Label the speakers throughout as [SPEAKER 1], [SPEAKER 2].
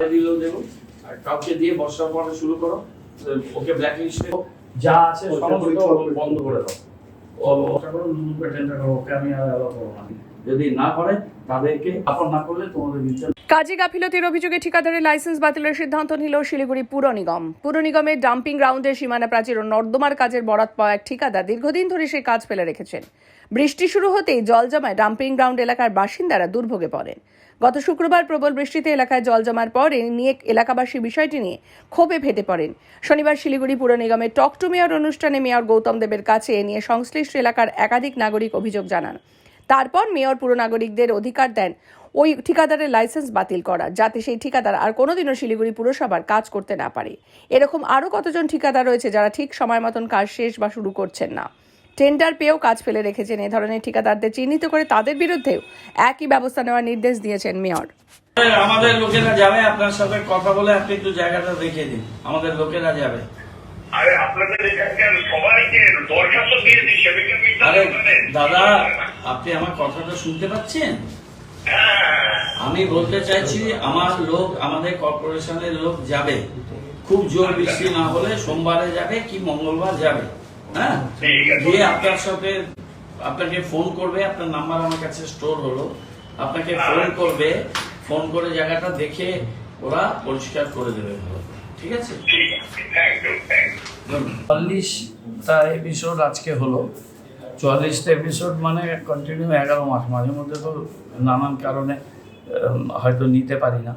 [SPEAKER 1] দিলেও দেবো আর কাউকে দিয়ে বর্ষার পরে শুরু করো ওকে ব্ল্যাক লিস্টে যা আছে সমস্ত বন্ধ করে দাও। ও ওটা করো লুলুকে টেন্ডার করো ওকে আমি আর অ্যালাউ করব না। যদি না করে, তাদেরকে আপন না করলে তোমাদের
[SPEAKER 2] কাজে গাফিলতির অভিযোগে ঠিকাদারের লাইসেন্স বাতিলের সিদ্ধান্ত নিল শিলিগুড়ি পুর নিগম। পুর নিগমের ডাম্পিং গ্রাউন্ডের সীমানা প্রাচীর ও নর্দমার কাজের বরাত পাওয়া এক ঠিকাদার দীর্ঘদিন ধরে সেই কাজ ফেলে রেখেছেন। বৃষ্টি শুরু হতেই জল জমায় ডাম্পিং গ্রাউন্ড এলাকার বাসিন্দারা দুর্ভোগে পড়েন। গত শুক্রবার প্রবল বৃষ্টিতে এলাকায় জল জমার পর এ নিয়ে এলাকাবাসী বিষয়টি নিয়ে ক্ষোভে ফেটে পড়েন। শনিবার শিলিগুড়ি পুর নিগমের টক টু মেয়র অনুষ্ঠানে মেয়র গৌতম দেবের কাছে এ নিয়ে সংশ্লিষ্ট এলাকার একাধিক নাগরিক অভিযোগ জানান। তারপর মেয়র পুর নাগরিকদের অধিকার দেন। ওই ঠিকাদারের লাইসেন্স বাতিল করা যাতে সেই ঠিকাদার আর কোনোদিনও শিলিগুড়ি পুরসভার কাজ করতে না পারে। এরকম আরও কতজন ঠিকাদার রয়েছে যারা ঠিক সময় মতন কাজ শেষ বা শুরু করছেন না? টেন্ডার পেয়েও কাজ ফেলে রেখেছেন এ ধরনের ঠিকাদারদের চিহ্নিত করে তাদের বিরুদ্ধেও একই ব্যবস্থা নেওয়ার নির্দেশ দিয়েছেন মেয়র।
[SPEAKER 1] আমাদের লোকেরা যাবে আপনার সাথে কথা বলে আপনি একটু জায়গাটা দেখে দিন। আমাদের লোকেরা যাবে।
[SPEAKER 3] আরে আপনাদের সবাইকে দরখাস্ত দিয়ে দিই সেদিকে
[SPEAKER 1] দাদা আপনি আমার কথাটা শুনতে পাচ্ছেন? আমি বলতে চাইছি আমার লোক আমাদের কর্পোরেশনের লোক যাবে। খুব জোর বৃষ্টি না হলে সোমবারে যাবে কি মঙ্গলবার যাবে হ্যাঁ? গিয়ে আপনার সাথে আপনাকে ফোন করবে আপনার নাম্বার আমার কাছে স্টোর হলো। আপনাকে ফোন করবে ফোন করে জায়গাটা দেখে ওরা পরিষ্কার করে দেবে। ভালো ঠিক আছে?
[SPEAKER 3] ঠিক আছে। Thank you thank you
[SPEAKER 1] episode আজকে হলো। চুয়াল্লিশটা এপিসোড মানে কন্টিনিউ এগারো মাস মাঝে মধ্যে তো নানান কারণে হয়তো নিতে পারি না।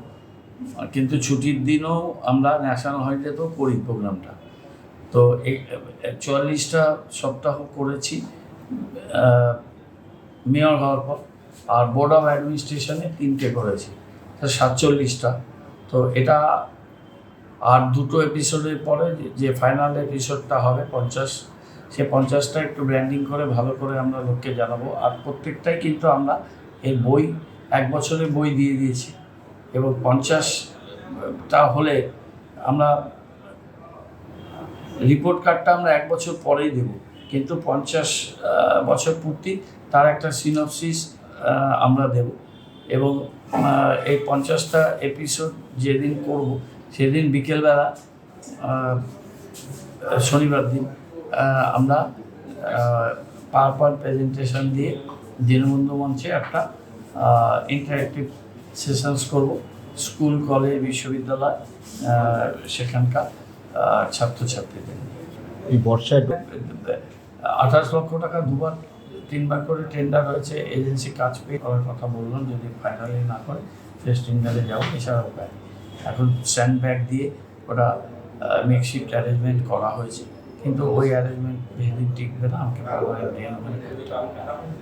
[SPEAKER 1] কিন্তু ছুটির দিনও আমরা ন্যাশনাল হলিডেতেও করি প্রোগ্রামটা তো এই চুয়াল্লিশটা সপ্তাহ করেছি মেয়র হওয়ার পর। আর বোর্ড অফ অ্যাডমিনিস্ট্রেশনে তিনটে করেছি সাতচল্লিশটা। তো এটা আর দুটো এপিসোডের পরে যে- যে ফাইনাল এপিসোডটা হবে পঞ্চাশ সে পঞ্চাশটা একটু ব্র্যান্ডিং করে, ভালো করে আমরা লোককে জানাব। আর প্রত্যেকটাই কিন্তু আমরা এই বই, এক বছরের বই দিয়ে দিয়েছি। এবং পঞ্চাশটা হলে আমরা রিপোর্ট কার্ডটা আমরা এক বছর পরেই দেব। কিন্তু পঞ্চাশ বছর পূর্তি তার একটা সিনপসিস আমরা দেব। এবং এই পঞ্চাশটা এপিসোড যেদিন করব, সেদিন বিকেলবেলা শনিবার দিন আমরা পাওয়ার পয়েন্ট প্রেজেন্টেশন দিয়ে দীনবন্ধু মঞ্চে একটা ইন্টারেক্টিভ সেশনস করব। স্কুল কলেজ বিশ্ববিদ্যালয় সেখানকার ছাত্রছাত্রীদের।
[SPEAKER 4] এই বর্ষায়
[SPEAKER 1] আঠাশ লক্ষ টাকা দুবার তিনবার করে টেন্ডার হয়েছে। এজেন্সি কাজ পেয়ে করার কথা বললাম যদি ফাইনালি না করে ফেস্ট টেন্ডারে যাও এছাড়া উপায় এখন স্যান্ড ব্যাগ দিয়ে ওটা মেকশিফট অ্যারেঞ্জমেন্ট করা হয়েছে। কিন্তু ওই অ্যারেঞ্জমেন্ট বেশি দিন টিকবে না আমাকে পারমানেন্ট করতে হবে